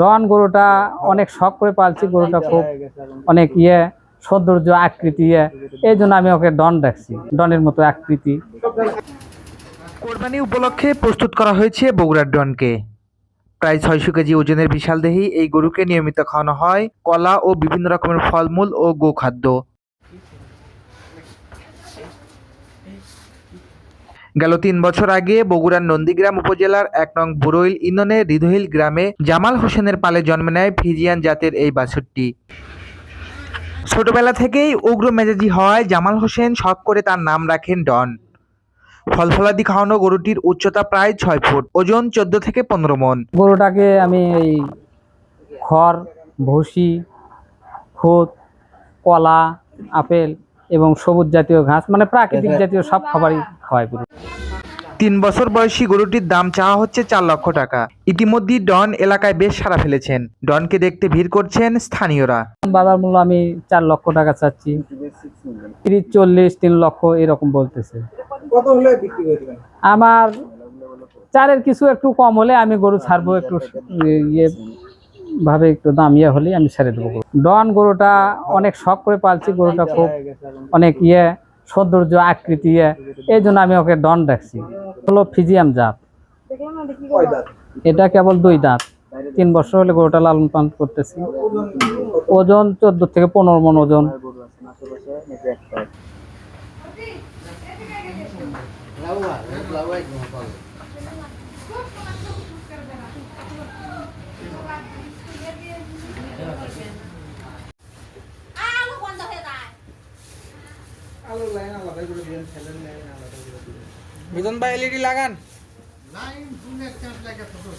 ডন গরুটা অনেক শখ করে পালছি, গরুটা খুব অনেক ইয়ে সৌন্দর্য, আকৃতি ইয়ে। এই জন্য আমি ওকে ডন দেখছি ডনের মতো আকৃতি। কোরবানি উপলক্ষে প্রস্তুত করা হয়েছে বগুড়ার ডনকে। প্রায় ছয়শো কেজি ওজনের বিশাল দেহি এই গরুকে নিয়মিত খাওয়ানো হয়। কলা ও বিভিন্ন রকমের ফলমূল ও গোখাদ্য। গেল তিন বছর আগে বগুড়ার নন্দীগ্রাম উপজেলার এক নং বুরইল ইউনিয়নের হৃদহিল গ্রামে জামাল হোসেনের পালে জন্ম নেয় ফিজিয়ান জাতের এই বাছুরটি। ছোটবেলা থেকেই উগ্র মেজাজি হওয়ায় জামাল হোসেন শখ করে তার নাম রাখেন ডন। ফলফলাদি খাওয়ানো গরুটির উচ্চতা প্রায় ছয় ফুট ওজন চোদ্দ থেকে পনেরো মন। গরুটাকে আমি এই খড় ভুসি খুদ কলা আপেল এবং সবুজ জাতীয় ঘাস মানে প্রাকৃতিক জাতীয় সব খাবারই খাওয়াই গরু। তিন বছর বয়সী গরুটির দাম চাওয়া হচ্ছে চার লক্ষ টাকা। ইতিমধ্যেই ডন এলাকায় বেশ সারা ফেলেছেন। ডনকে দেখতে ভিড় করছেন স্থানীয়রা। বাজার মূল্য আমি চার লক্ষ টাকা চাচ্ছি। তিরিশ চল্লিশ তিন লক্ষ এরকম বলতেছে। কত হলে বিক্রি আমার চারের কিছু একটু কম হলে আমি গরু ছাড়বো একটু ইয়ে ভাবে একটু দাম ইয়ে হলেই আমি ছেড়ে দেবো ডন গরুটা অনেক শখ করে পালছি গরুটা খুব অনেক ইয়ে। সৌন্দর্য, আকৃতি এই জন্য আমি ওকে ডন দেখছি হলো ফিজিয়াম জাত। এটা কেবল দুই দাঁত। তিন বছর হলে গরুটা লালন পালন করতেছি। ওজন চোদ্দ থেকে পনেরো মন ওজন। আলু আলোর লাইন আলাদা করে দিবেন ফ্যানের লাইন আলাদা করে দিবেন মিদন ভাই এলইডি লাগান। লাইন দুনিয়া ক্যাম্প লাগা ফটো